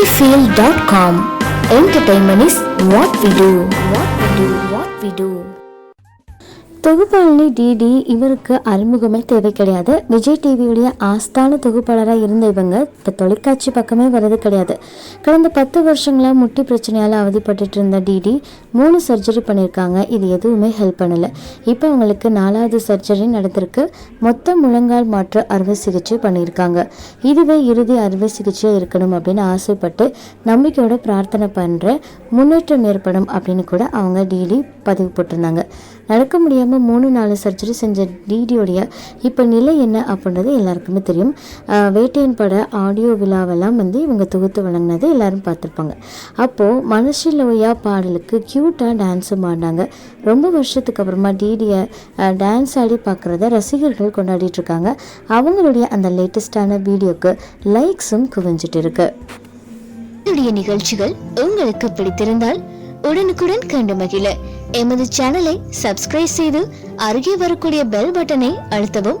Sunnyfield.com. Entertainment is what we do. What we do. What we do. தொகுப்பாளினி DD இவருக்கு அறிமுகமே தேவை கிடையாது விஜய் டிவியுடைய ஆஸ்தான தொகுப்பாளராக இருந்த இவங்க இப்போ தொலைக்காட்சி பக்கமே வர்றது கிடையாது கடந்த பத்து வருஷங்களாக முட்டி பிரச்சனையால் அவதிப்பட்டுட்டு இருந்த டிடி மூணு சர்ஜரி பண்ணியிருக்காங்க இது எதுவுமே ஹெல்ப் பண்ணலை. இப்போ அவங்களுக்கு நாலாவது சர்ஜரி நடந்திருக்கு. மொத்த முழங்கால் மாற்று அறுவை சிகிச்சை பண்ணியிருக்காங்க இதுவே இறுதி அறுவை சிகிச்சையாக இருக்கணும் அப்படின்னு ஆசைப்பட்டு நம்பிக்கையோட பிரார்த்தனை பண்ணுற முன்னேற்றம் ஏற்படும் அப்படின்னு கூட அவங்க டிடி பதிவு போட்டிருந்தாங்க. நடக்க முடியாமல் மூணு நாலு சர்ஜரி செஞ்ச டிடியோடைய இப்போ நிலை என்ன அப்படின்றது எல்லாருக்குமே தெரியும். வேட்டையன் பட ஆடியோ விழாவெல்லாம் வந்து இவங்க தொகுத்து வழங்கினது எல்லாரும் பார்த்துருப்பாங்க. அப்போது மனசிலோயா பாடலுக்கு க்யூட்டாக டான்ஸும் ஆடினாங்க. ரொம்ப வருஷத்துக்கு அப்புறமா டிடியை டான்ஸ் ஆடி பார்க்குறத ரசிகர்கள் கொண்டாடிட்டு இருக்காங்க. அவங்களுடைய அந்த லேட்டஸ்டான வீடியோக்கு லைக்ஸும் குவிஞ்சிட்டு இருக்கு. என்னுடைய நிகழ்ச்சிகள் உங்களுக்கு பிடித்திருந்தால் உடனுக்குடன் கண்டு மகிழ. எமது சேனலை சப்ஸ்கிரைப் செய்து அருகே வரக்கூடிய பெல் பட்டனை அழுத்தவும்.